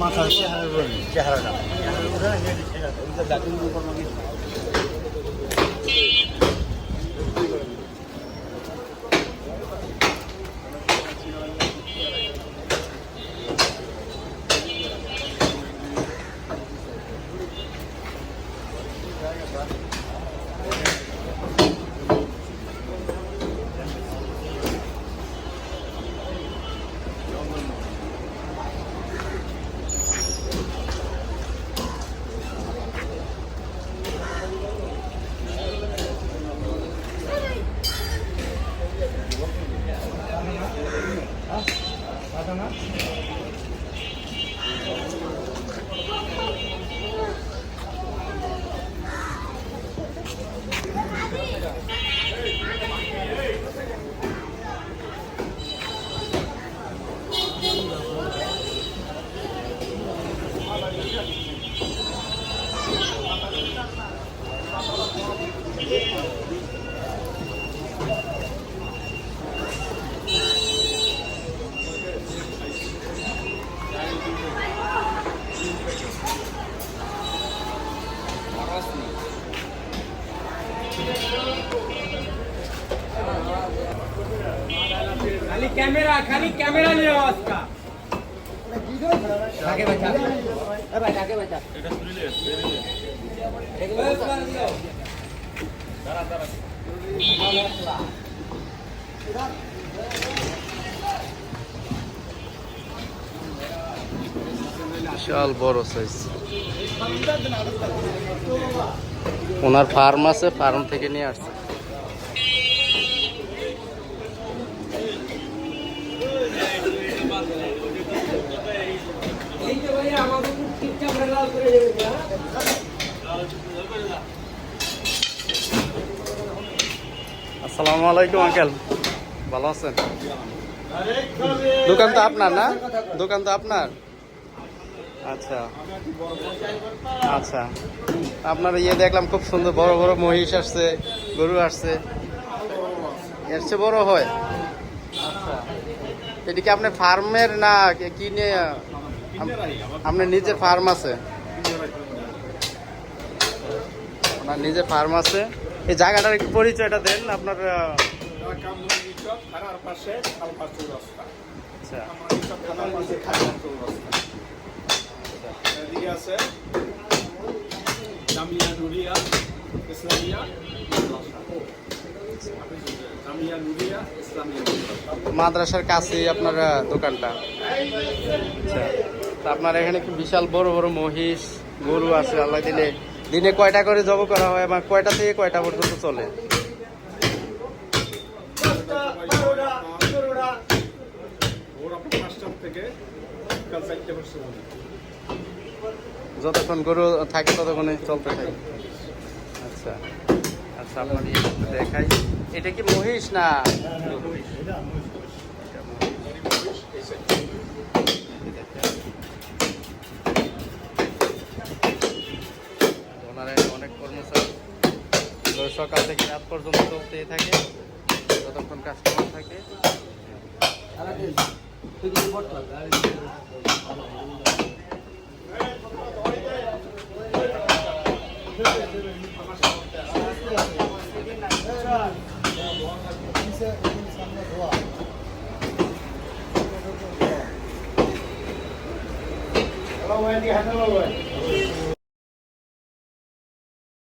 মাথার চেহারাটা। 아, 맞아나? খালি ক্যামেরা খালি ক্যামেরা নিয়ে আজকা বিশাল বড় সাইজ ওনার ফার্ম আছে ফার্ম থেকে নিয়ে আসছে। আসসালামু আলাইকুম, আঙ্কেল। ভালো আছেন? দোকান তো আপনার না? দোকান তো আপনার? আচ্ছা। আচ্ছা। আপনার ইয়ে দেখলাম, খুব সুন্দর বড় বড় মহিষ আসছে, গরু আসছে। এর চেয়ে বড় হয়? আচ্ছা। এটি কি আপনার ফার্মের না কিনে আপনার নিজের ফার্ম আছে। আপনার নিজের ফার্ম আছে। এই জায়গাটার একটু পরিচয়টা দেন, আপনার আচ্ছা। মাদ্রাসার কাছেই আপনার দোকানটা। আচ্ছা। তা আপনার এখানে কি বিশাল বড় বড় মহিষ গরু আছে? আল্লাহ দিলে দিনে কয়টা করে জব করা হয় এবং কয়টা থেকে কয়টা পর্যন্ত চলে? যতক্ষণ গরু থাকে ততক্ষণে চলতে থাকে। আচ্ছা। আচ্ছা আপনার দেখাই। এটা কি মহিষ না? অনেক কর্মচারী। সকাল থেকে রাত পর্যন্ত চলতেই থাকে, যতক্ষণ কাস্টমার থাকে। হ্যালো ভাই হাতে ভাই